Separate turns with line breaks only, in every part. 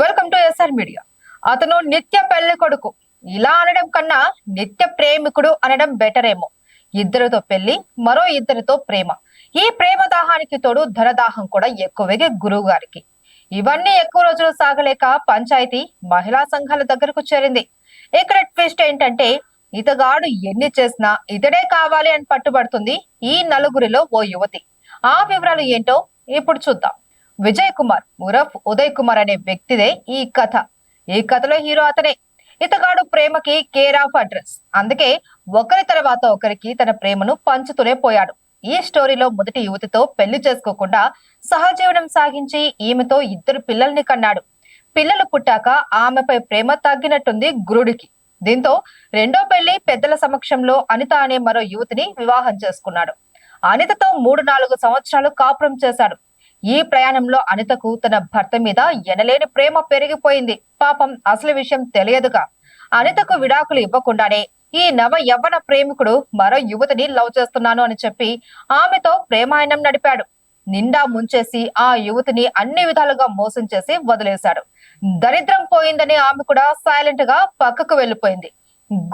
Welcome to SR media అతను నిత్య పెళ్ళి కొడుకు. ఇలా అనడం కన్నా నిత్య ప్రేమికుడు అనడం బెటర్ ఏమో. ఇద్దరితో పెళ్ళి మరో ఇద్దరితో ప్రేమ. ఈ ప్రేమ దాహానికి తోడు ధనదాహం కూడా ఎక్కువగా గురువు గారికి. ఇవన్నీ ఎక్కువ రోజులు సాగలేక పంచాయతీ మహిళా సంఘాల దగ్గరకు చేరింది. ఇక్కడ ట్విస్ట్ ఏంటంటే ఇతగాడు ఎన్ని చేసినా ఇతడే కావాలి అని పట్టుబడుతుంది ఈ నలుగురిలో ఓ యువతి. ఆ వివరాలు ఏంటో ఇప్పుడు చూద్దాం. విజయ్ కుమార్ ఉరఫ్ ఉదయ్ కుమార్ అనే వ్యక్తిదే ఈ కథ. ఈ కథలో హీరో అతనే. ఇతగాడు ప్రేమకి కేర్ ఆఫ్ అడ్రస్. అందుకే ఒకరి తర్వాత ఒకరికి తన ప్రేమను పంచుతూనే పోయాడు. ఈ స్టోరీలో మొదటి యువతితో పెళ్ళి చేసుకోకుండా సహజీవనం సాగించి ఈమెతో ఇద్దరు పిల్లల్ని కన్నాడు. పిల్లలు పుట్టాక ఆమెపై ప్రేమ తగ్గినట్టుంది గురుడికి. దీంతో రెండో పెళ్ళి పెద్దల సమక్షంలో అనిత అనే మరో యువతిని వివాహం చేసుకున్నాడు. అనితతో మూడు నాలుగు సంవత్సరాలు కాపురం చేశాడు. ఈ ప్రయాణంలో అనితకు తన భర్త మీద ఎనలేని ప్రేమ పెరిగిపోయింది. పాపం అసలు విషయం తెలియదుగా. అనితకు విడాకులు ఇవ్వకుండానే ఈ నవ యవ్వన ప్రేమికుడు మరో యువతిని లవ్ చేస్తున్నాను అని చెప్పి ఆమెతో ప్రేమాయణం నడిపాడు. నిండా ముంచేసి ఆ యువతిని అన్ని విధాలుగా మోసం చేసి వదిలేశాడు. దరిద్రం పోయిందని ఆమె కూడా సైలెంట్గా పక్కకు వెళ్ళిపోయింది.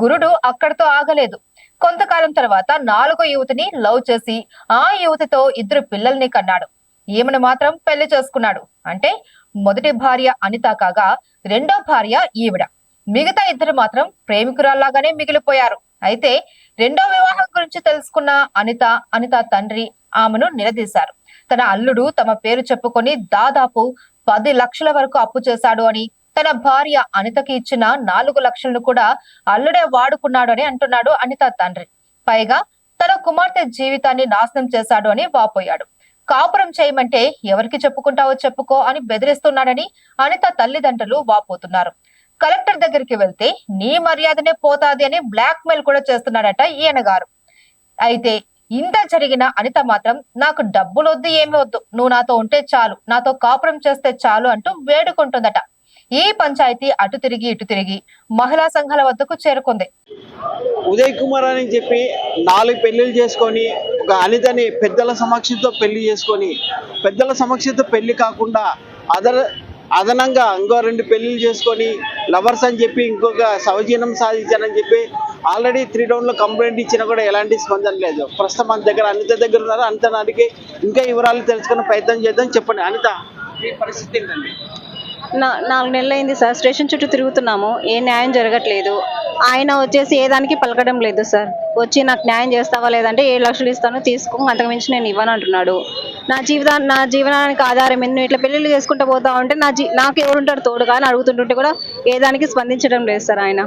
గురుడు అక్కడితో ఆగలేదు. కొంతకాలం తర్వాత నాలుగో యువతిని లవ్ చేసి ఆ యువతితో ఇద్దరు పిల్లల్ని కన్నాడు. ఈమెను మాత్రం పెళ్ళి చేసుకున్నాడు. అంటే మొదటి భార్య అనిత కాగా రెండో భార్య ఈవిడ. మిగతా ఇద్దరు మాత్రం ప్రేమికురాల్లాగానే మిగిలిపోయారు. అయితే రెండో వివాహం గురించి తెలుసుకున్న అనిత అనిత తండ్రి ఆమెను నిలదీశారు. తన అల్లుడు తమ పేరు చెప్పుకొని దాదాపు పది లక్షల వరకు అప్పు చేశాడు అని తన భార్య అనితకి ఇచ్చిన నాలుగు లక్షలను కూడా అల్లుడే వాడుకున్నాడు అని అంటున్నాడు అనిత తండ్రి. పైగా తన కుమార్తె జీవితాన్ని నాశనం చేశాడు అని వాపోయాడు. కాపురం చేయమంటే ఎవరికి చెప్పుకుంటావో చెప్పుకో అని బెదిరిస్తున్నాడని అనిత తల్లిదండ్రులు వాపోతున్నారు. కలెక్టర్ దగ్గరికి వెళ్తే నీ మర్యాదనే పోతాది అని బ్లాక్ మెయిల్ కూడా చేస్తున్నాడట ఈయన గారు. అయితే ఇంత జరిగిన అనిత మాత్రం నాకు డబ్బులు వద్దు ఏమి వద్దు. నువ్వు నాతో ఉంటే చాలు. నాతో కాపురం చేస్తే చాలు అంటూ వేడుకుంటుందట. ఈ పంచాయతీ అటు తిరిగి ఇటు తిరిగి మహిళా సంఘాల వద్దకు చేరుకుంది.
ఉదయ్ కుమార్ అని చెప్పి నాలుగు పెళ్ళిళ్ళు చేసుకొని ఒక అనితని పెద్దల సమక్షంతో పెళ్ళి చేసుకొని పెద్దల సమక్షంతో పెళ్ళి కాకుండా అదర్ అదనంగా ఇంకో రెండు పెళ్ళిళ్ళు చేసుకొని లవర్స్ అని చెప్పి ఇంకొక సౌజన్యం సాధించానని చెప్పి ఆల్రెడీ త్రీ డౌన్లో కంప్లైంట్ ఇచ్చినా కూడా ఎలాంటి స్పందన లేదు. ప్రస్తుతం మన దగ్గర అనిత దగ్గర ఉన్నారు. అనిత నాటికి ఇంకా వివరాలు తెలుసుకునే ప్రయత్నం చేద్దాం. చెప్పండి. అనిత ఈ పరిస్థితి ఏంటండి?
నాలుగు నెలలు అయింది సార్. స్టేషన్ చుట్టూ తిరుగుతున్నాము. ఏ న్యాయం జరగట్లేదు. ఆయన వచ్చేసి ఏ దానికి పలకడం లేదు సార్. వచ్చి నాకు న్యాయం చేస్తావా లేదంటే ఏడు లక్షలు ఇస్తాను తీసుకో అంతకు మించి నేను ఇవ్వను అంటున్నాడు. నా జీవితా నా జీవనానికి ఆధారం నువ్వు ఇట్లా పెళ్ళిళ్ళు చేసుకుంటూ పోతా ఉంటే నా జీ నాకు ఎవరుంటారు తోడు కానీ అడుగుతుంటుంటే కూడా ఏ దానికి స్పందించడం లేదు సార్ ఆయన.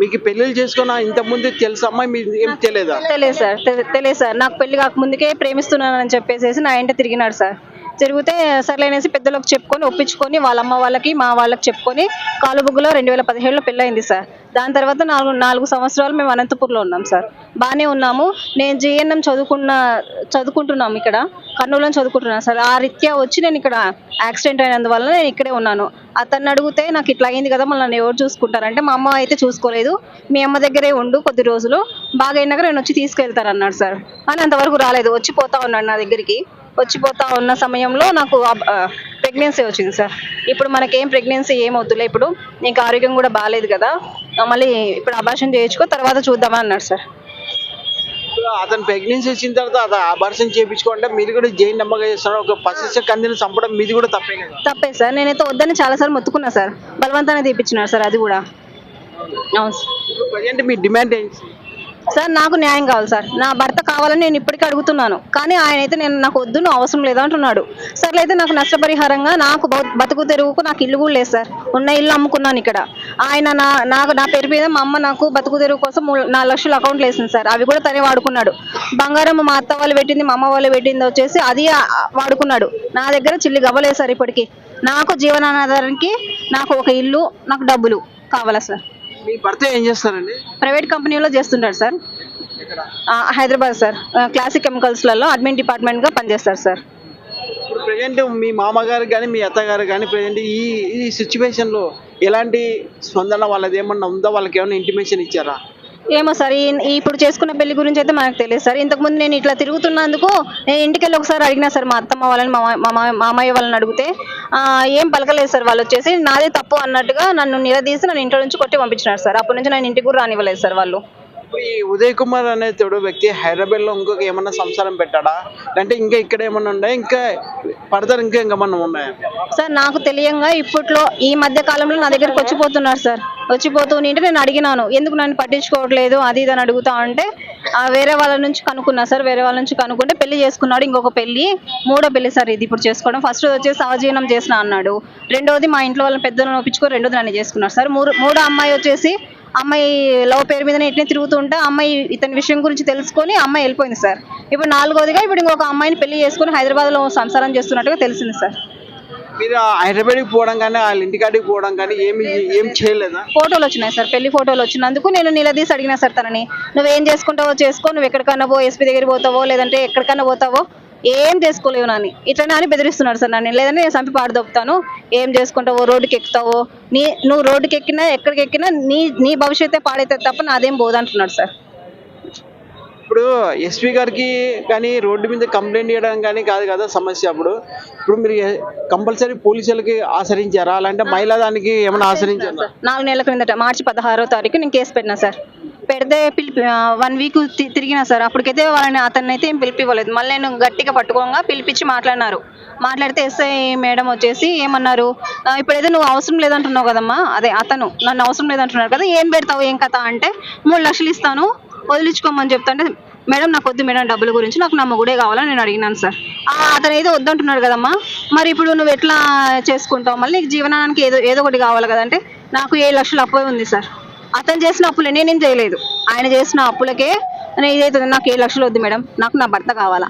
మీకు పెళ్ళిళ్ళు చేసుకున్న ఇంత ముందు తెలుసు అమ్మాయి? మీకు ఏం తెలియదా?
తెలియదు సార్. తెలియదు సార్. నాకు పెళ్ళి కాకముందుకే ప్రేమిస్తున్నానని చెప్పేసి నా ఇంట తిరిగినాడు సార్. తిరిగితే సర్లేనేసి పెద్దలకు చెప్పుకొని ఒప్పించుకొని వాళ్ళ అమ్మ వాళ్ళకి మా వాళ్ళకి చెప్పుకొని కాలుబుగ్గులో రెండు వేల పదిహేడులో పెళ్ళయింది సార్. దాని తర్వాత నాలుగు నాలుగు సంవత్సరాలు మేము అనంతపూర్లో ఉన్నాం సార్. బాగానే ఉన్నాము. నేను జిఎన్ఎం చదువుకున్న చదువుకుంటున్నాం ఇక్కడ. కర్నూలులో చదువుకుంటున్నాను సార్. ఆ రీత్యా వచ్చి నేను ఇక్కడ యాక్సిడెంట్ అయినందువల్ల నేను ఇక్కడే ఉన్నాను. అతన్ని అడిగితే నాకు ఇట్లా అయింది కదా మళ్ళీ నన్ను ఎవరు చూసుకుంటారంటే మా అమ్మ అయితే చూసుకోలేదు. మీ అమ్మ దగ్గరే ఉండు కొద్ది రోజులు. బాగా అయినాక నేను వచ్చి తీసుకెళ్తాను అన్నాడు సార్. అని అంతవరకు రాలేదు. వచ్చి పోతా ఉన్నాడు నా దగ్గరికి. వచ్చిపోతా ఉన్న సమయంలో నాకు ప్రెగ్నెన్సీ వచ్చింది సార్. ఇప్పుడు మనకేం ప్రెగ్నెన్సీ ఏం వద్దులే. ఇప్పుడు నీకు ఆరోగ్యం కూడా బాగాలేదు కదా. మళ్ళీ ఇప్పుడు అభాషణ చేయించుకో తర్వాత చూద్దామని అన్నాడు సార్.
అతను ప్రెగ్నెన్సీ వచ్చిన తర్వాత అది అబార్షన్ చేయించుకుంటే మీరు కూడా జైలు నమ్మగా చేస్తున్నారు. ఒక పసిస కందిని చంపడం మీది కూడా తప్పే కదా.
తప్పే సార్. నేనైతే వద్దని చాలాసార్లు మొత్తుకున్నా సార్. బలవంతాన్ని తీపించినారు సార్ అది కూడా. అవును సార్.
మీ డిమాండ్ ఏంటి?
సార్ నాకు న్యాయం కావాలి సార్. నా భర్త కావాలని నేను ఇప్పటికీ అడుగుతున్నాను. కానీ ఆయన అయితే నేను నాకు వద్దు నువ్వు అవసరం లేదు అంటున్నాడు. సర్లే అయితే నాకు నష్టపరిహారంగా నాకు బతుకు తెరుగుకు నాకు ఇల్లు కూడా లేదు సార్. ఉన్న ఇల్లు అమ్ముకున్నాను ఇక్కడ. ఆయన నా నాకు నా పేరు మీద మా అమ్మ నాకు బతుకు తెరువు కోసం మూడు- నాలుగు లక్షలు అకౌంట్లు వేసింది సార్. అవి కూడా తనే వాడుకున్నాడు. బంగారం మా అత్త వాళ్ళు పెట్టింది మా అమ్మ వాళ్ళు పెట్టింది వచ్చేసి అది వాడుకున్నాడు. నా దగ్గర చిల్లి గవ్వలేదు సార్ ఇప్పటికీ. నాకు జీవనాధారానికి నాకు ఒక ఇల్లు నాకు డబ్బులు కావాలా సార్?
మీ భర్త ఏం చేస్తారండి?
ప్రైవేట్ కంపెనీలో చేస్తుంటాడు సార్. హైదరాబాద్ సార్. క్లాసిక్ కెమికల్స్లలో అడ్మిన్ డిపార్ట్మెంట్గా పనిచేస్తారు సార్.
ఇప్పుడు ప్రజెంట్ మీ మామగారు కానీ మీ అత్తగారు కానీ ప్రజెంట్ ఈ ఈ సిచ్యువేషన్లో ఎలాంటి స్పందన వాళ్ళది ఏమన్నా ఉందా? వాళ్ళకి ఏమైనా ఇంటిమేషన్ ఇచ్చారా?
ఏమో సార్ ఇప్పుడు చేసుకున్న పెళ్ళి గురించి అయితే మనకు తెలియదు సార్. ఇంతకుముందు నేను ఇట్లా తిరుగుతున్నందుకు నేను ఇంటికి వెళ్ళి ఒకసారి అడిగినా సార్ మా అత్తమ్మ వాళ్ళని మా మామయ్య వాళ్ళని అడిగితే ఏం పలకలేదు సార్ వాళ్ళు వచ్చేసి నాదే తప్పు అన్నట్టుగా నన్ను నిలదీసి నన్ను ఇంట్లో నుంచి కొట్టి పంపించినారు సార్. అప్పటి నుంచి నేను ఇంటికి కూడా రానివ్వలేదు సార్ వాళ్ళు.
ఈ ఉదయ్ కుమార్ అనే తోడు వ్యక్తి హైదరాబాద్లో ఇంకొక ఏమన్నా సంసారం పెట్టాడా? అంటే ఇంకా ఇక్కడ ఏమన్నా ఉన్నాయా ఇంకా పడతారు? ఇంకా ఇంకేమన్నా ఉన్నాయా?
సార్ నాకు తెలియంగా ఇప్పట్లో ఈ మధ్య కాలంలో నా దగ్గరికి వచ్చిపోతున్నారు సార్. వచ్చిపోతూ ఉంటే నేను అడిగినాను ఎందుకు నన్ను పట్టించుకోవట్లేదు? అది ఇది అని అడుగుతా ఉంటే వేరే వాళ్ళ నుంచి కనుక్కున్నా సార్ వేరే వాళ్ళ నుంచి కనుక్కుంటే పెళ్ళి చేసుకున్నాడు ఇంకొక పెళ్ళి మూడో పెళ్ళి సార్ ఇది ఇప్పుడు చేసుకోవడం. ఫస్ట్ వచ్చేసి సహజీవనం చేసిన అన్నాడు. రెండోది మా ఇంట్లో వాళ్ళని పెద్దలను ఒప్పించుకొని రెండోది నన్ను చేసుకున్నారు సార్. మూడు మూడో అమ్మాయి వచ్చేసి అమ్మాయి లవ్ పేరు మీద ఇట్లనే తిరుగుతుంటే అమ్మాయి ఇతని విషయం గురించి తెలుసుకొని అమ్మాయి వెళ్ళిపోయింది సార్. ఇప్పుడు నాలుగోదిగా ఇప్పుడు ఇంకొక అమ్మాయిని పెళ్ళి చేసుకొని హైదరాబాద్లో సంసారం చేస్తున్నట్టుగా తెలిసింది సార్.
మీరు హైదరాబాద్కి పోవడం కానీ వాళ్ళ ఇంటికాడికి పోవడం కానీ ఏమి ఏం చేయలేదా?
ఫోటోలు వచ్చినాయి సార్ పెళ్ళి ఫోటోలు వచ్చినందుకు నేను నిలదీసి అడిగినా సార్ తనని. నువ్వేం చేసుకుంటావో చేసుకో నువ్వు ఎక్కడికన్నా పో ఎస్పీ దగ్గర పోతావో లేదంటే ఎక్కడికన్నా పోతావో ఏం చేసుకోలేవు నాని. ఇట్లనే అని బెదిరిస్తున్నాడు సార్ నన్ను. లేదంటే నేను చంపి పాడదొప్పుతాను ఏం చేసుకుంటావో రోడ్డుకి ఎక్కుతావో నీ నువ్వు రోడ్డుకి ఎక్కినా ఎక్కడికి ఎక్కినా నీ నీ భవిష్యత్తే పాడైతే తప్ప నాదేం పోదంటున్నాడు సార్.
ఇప్పుడు ఎస్పీ గారికి కానీ రోడ్డు మీద కంప్లైంట్ చేయడం కానీ కాదు కదా సమస్య అప్పుడు. ఇప్పుడు మీరు కంపల్సరీ పోలీసులకి ఆచరించారా అలాంటి మహిళా దానికి ఏమైనా ఆశ్రయించారా?
నాలుగు నెలల క్రిందట మార్చి పదహారో తారీఖు నేను కేసు పెట్టినా సార్. పెడితే పిలిపి వన్ వీక్ తిరిగినా సార్. అప్పటికైతే వాళ్ళని అతన్ని అయితే ఏం పిలిపివ్వలేదు. మళ్ళీ నేను గట్టిగా పట్టుకోగా పిలిపించి మాట్లాడినారు. మాట్లాడితే ఎస్ఐ మేడం వచ్చేసి ఏమన్నారు? ఇప్పుడైతే నువ్వు అవసరం లేదంటున్నావు కదమ్మా. అదే అతను నన్ను అవసరం లేదంటున్నారు కదా. ఏం పెడతావు? ఏం కథ? అంటే మూడు లక్షలు ఇస్తాను. వదిలించుకోమని చెప్తాంటే మేడం నాకు వద్దు మేడం డబ్బుల గురించి నాకు నా మొగుడే కావాలని నేను అడిగినాను సార్. అతను ఏదో వద్దంటున్నాడు కదమ్మా. మరి ఇప్పుడు నువ్వు ఎట్లా చేసుకుంటావు? మళ్ళీ నీకు జీవనానికి ఏదో ఏదో ఒకటి కావాలి కదంటే నాకు ఏడు లక్షలు అప్పు ఉంది సార్. అతను చేసిన అప్పులే నేనేం చేయలేదు. ఆయన చేసిన అప్పులకే ఇదైతుంది. నాకు ఏడు లక్షలు వద్దు మేడం. నాకు నా భర్త కావాలా?